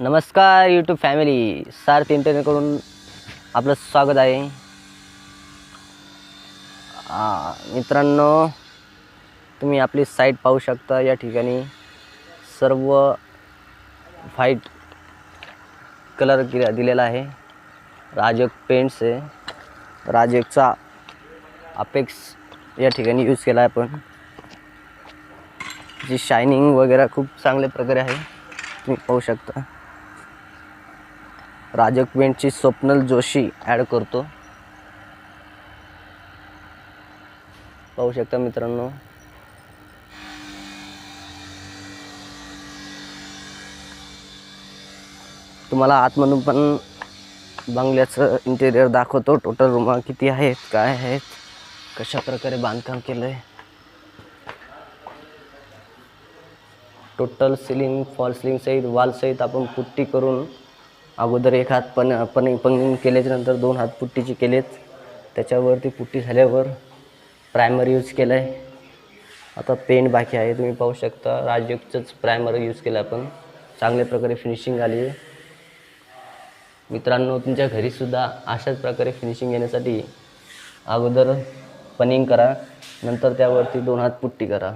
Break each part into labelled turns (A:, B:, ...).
A: नमस्कार YouTube family सार्थ इंटरनेटकडून आपलं स्वागत आहे. मित्रांनो तुम्ही आपली साईट पाहू शकता. या ठिकाणी सर्व व्हाईट कलर दिला दिलेला आहे. राजक पेंट्स आहे. राजकचा अपेक्स या ठिकाणी यूज केला आहे आपण. जी शायनिंग वगैरे खूप चांगल्या प्रकारे आहे. तुम्ही पाहू शकता. राजक पेंटची स्वप्नल जोशी ॲड करतो. पाहू शकता मित्रांनो. तुम्हाला आतमधून पण बंगल्याचं इंटेरियर दाखवतो. टोटल रूमा किती आहेत काय आहेत कशा प्रकारे बांधकाम केलं आहे टोटल सिलिंग फॉल सिलिंग सहित वॉल सहित आपण पुट्टी करून अगोदर एक हात पण पण पंगिंग केल्याच्यानंतर दोन हात पुट्टीचे केलेत. त्याच्यावरती पुट्टी झाल्यावर प्रायमर यूज केला आहे आता पेंट बाकी आहे तुम्ही पाहू शकता. राजयुगचंच प्रायमर यूज केलं आपण. चांगल्या प्रकारे फिनिशिंग आली. आहे मित्रांनो तुमच्या घरीसुद्धा अशाच प्रकारे फिनिशिंग येण्यासाठी अगोदर पनिंग करा. नंतर त्यावरती दोन हात पुट्टी करा.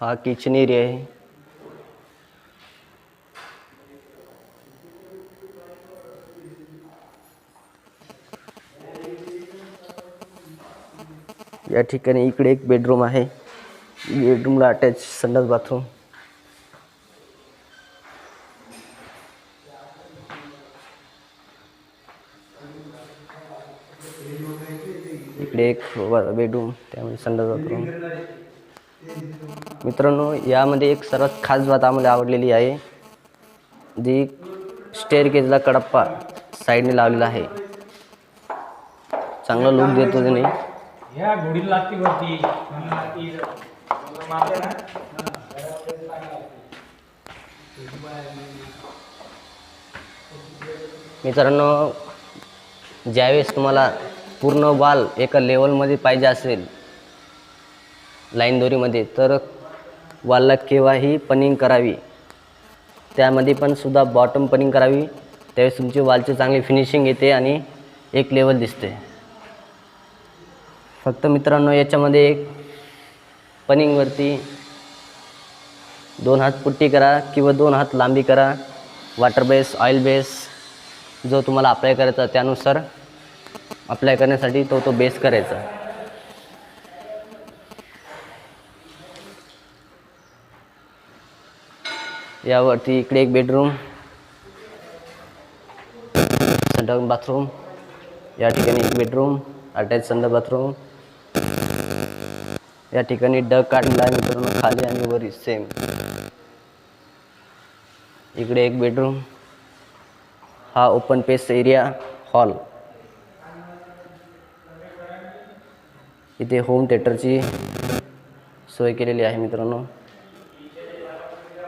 A: हा किचन एरिया आहे या इकडे एक बेडरूम आहे। बेडरूमला अटॅच संडास बाथरूम इकडे एक बेडरूम त्यामध्ये संडास बाथरूम मित्रांनो यामध्ये एक सर्वात खास बात आम्हाला आवडलेली आहे जी स्टेअर केजला कडप्पा साईडने लावलेला आहे. चांगला लुक देतो त्याने. मित्रांनो ज्यावेळेस तुम्हाला पूर्ण वाल एका लेवलमध्ये पाहिजे असेल लाईन दोरीमध्ये. तर वालला केव्हाही पनिंग करावी. त्यामध्ये पण सुद्धा बॉटम पनिंग करावी. त्यावेळेस तुमची वालची चांगली फिनिशिंग येते आणि एक लेवल दिसते. फक्त मित्रांनो याच्यामध्ये एक पनिंगवरती दोन हात पुट्टी करा किंवा दोन हात लांबी करा. वॉटर बेस ऑइल बेस जो तुम्हाला अप्लाय करायचा त्यानुसार अप्लाय करण्यासाठी तो तो बेस करायचा. यावरती इकडे एक बेडरूम संडास बाथरूम या ठिकाणी एक बेडरूम अटॅच संडास बाथरूम या ठिकाणी डग काढला आहे मित्रांनो खाली आणि वरी सेम इकडे एक बेडरूम हा ओपन पेस एरिया हॉल इथे होम थिएटरची सोय केलेली आहे मित्रांनो.